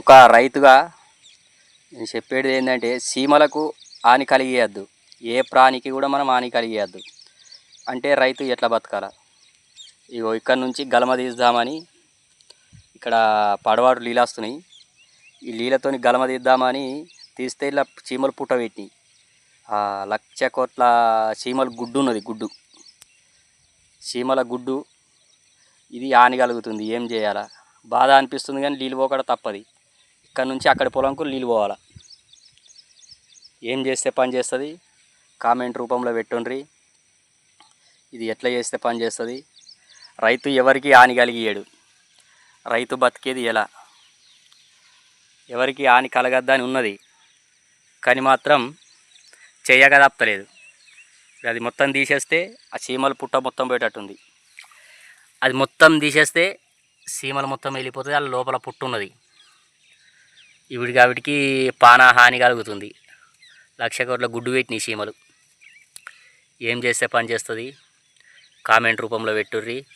ఒక రైతుగా నేను చెప్పేది ఏంటంటే సీమలకు హాని కలిగేయద్దు. ఏ ప్రాణికి కూడా మనం హాని కలిగియద్దు. అంటే రైతు ఎట్లా బతకాల? ఇగో ఇక్కడ నుంచి గలమ తీద్దామని ఇక్కడ పడవాడు నీళ్ళు వస్తున్నాయి. ఈ నీళ్ళతోని గలమ తీద్దామని తీస్తే ఇలా చీమలు పుట్ట పెట్టి లక్ష కోట్ల చీమల గుడ్డు ఉన్నది గుడ్డు. చీమల గుడ్డు ఇది హాని కలుగుతుంది. ఏం చేయాలా? బాధ అనిపిస్తుంది కానీ నీళ్ళు పోకడ తప్పది. ఇక్కడ నుంచి అక్కడి పొలంకు నీళ్ళు పోవాలా? ఏం చేస్తే పని చేస్తుంది? కామెంట్ రూపంలో పెట్టుండ్రి. ఇది ఎట్లా చేస్తే పని చేస్తుంది? రైతు ఎవరికి హాని కలిగియడు రైతు బతికేది ఎలా? ఎవరికి హాని కలగద్దని ఉన్నది. కానీ మాత్రం చేయక తప్పలేదు అది మొత్తం తీసేస్తే ఆ చీమల పుట్ట మొత్తం పోయేటట్టుంది. అది మొత్తం తీసేస్తే సీమలు మొత్తం వెళ్ళిపోతుంది అలా లోపల పుట్టున్నది ఉన్నది ఇవిడికి ఆవిడికి పానా హాని కలుగుతుంది. లక్ష కోట్ల గుడ్డు పెట్టినాయి సీమలు. ఏం చేస్తే పని చేస్తుంది? కామెంట్ రూపంలో పెట్టుర్రి.